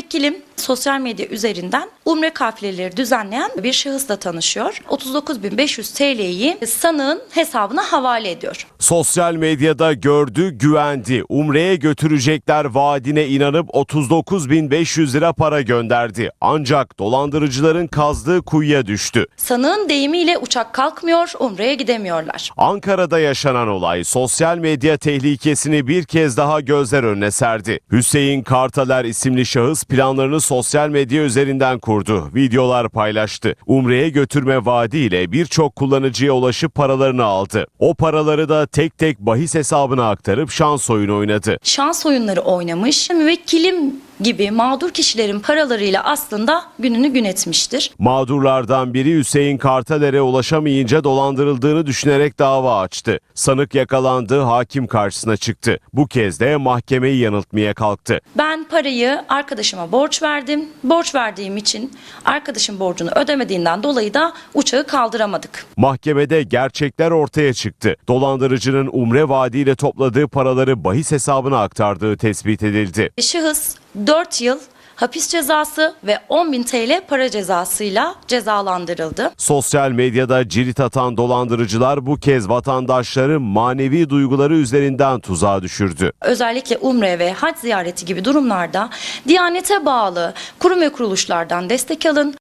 Müvekkilim sosyal medya üzerinden umre kafileleri düzenleyen bir şahısla tanışıyor. 39.500 TL'yi sanığın hesabına havale ediyor. Sosyal medyada gördü, güvendi. Umre'ye götürecekler vaadine inanıp 39.500 lira para gönderdi. Ancak dolandırıcıların kazdığı kuyuya düştü. Sanığın deyimiyle uçak kalkmıyor, umreye gidemiyorlar. Ankara'da yaşanan olay sosyal medya tehlikesini bir kez daha gözler önüne serdi. Hüseyin Kartaler isimli şahıs planlarını sosyal medya üzerinden kurdu. Videolar paylaştı. Umre'ye götürme vaadiyle birçok kullanıcıya ulaşıp paralarını aldı. O paraları da tek tek bahis hesabına aktarıp şans oyunu oynadı. Şans oyunları oynamış, müvekkilim gibi mağdur kişilerin paralarıyla aslında gününü gün etmiştir. Mağdurlardan biri Hüseyin Kartaler'e ulaşamayınca dolandırıldığını düşünerek dava açtı. Sanık yakalandı, hakim karşısına çıktı. Bu kez de mahkemeyi yanıltmaya kalktı. Ben parayı arkadaşıma borç verdim. Borç verdiğim için arkadaşım borcunu ödemediğinden dolayı da uçağı kaldıramadık. Mahkemede gerçekler ortaya çıktı. Dolandırıcının umre vaadiyle topladığı paraları bahis hesabına aktardığı tespit edildi. Şahıs 4 yıl hapis cezası ve 10.000 TL para cezasıyla cezalandırıldı. Sosyal medyada cirit atan dolandırıcılar bu kez vatandaşları manevi duyguları üzerinden tuzağa düşürdü. Özellikle umre ve hac ziyareti gibi durumlarda Diyanete bağlı kurum ve kuruluşlardan destek alın.